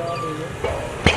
Obrigado.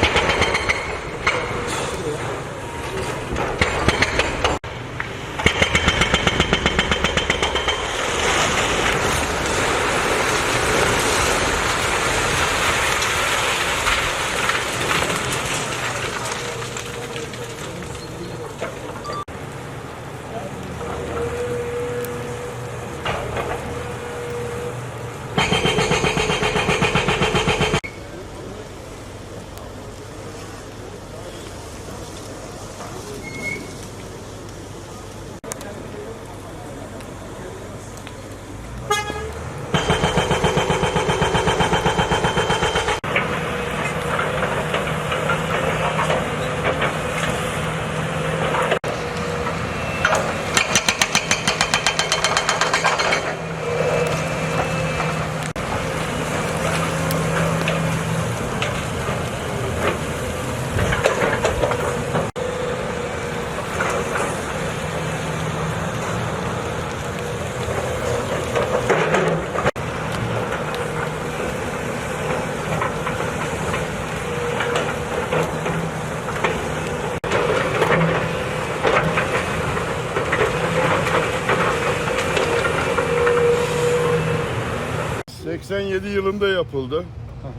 87 yılında yapıldı.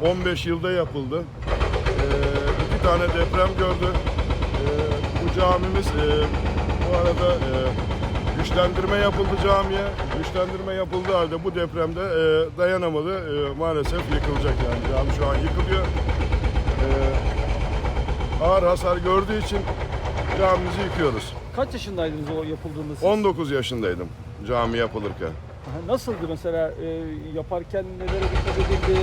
15 yılda yapıldı. Ee, iki tane deprem gördü. Ee, bu camimiz e, bu arada e, güçlendirme yapıldı camiye. Güçlendirme yapıldığı halde bu depremde e, dayanamadı. E, maalesef yıkılacak yani. Cami şu an yıkılıyor. Ee, ağır hasar gördüğü için camimizi yıkıyoruz. Kaç yaşındaydınız o yapıldığında siz? 19 yaşındaydım cami yapılırken. Nasıldı mesela e, yaparken nelere dikkat edildi?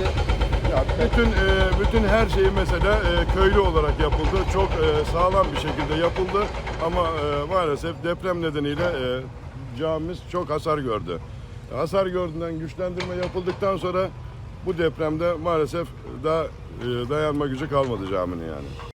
Ya bütün e, bütün her şeyi mesela e, köylü olarak yapıldı. Çok e, sağlam bir şekilde yapıldı ama e, maalesef deprem nedeniyle e, camimiz çok hasar gördü. Hasar gördüğünden güçlendirme yapıldıktan sonra bu depremde maalesef daha e, dayanma gücü kalmadı caminin yani.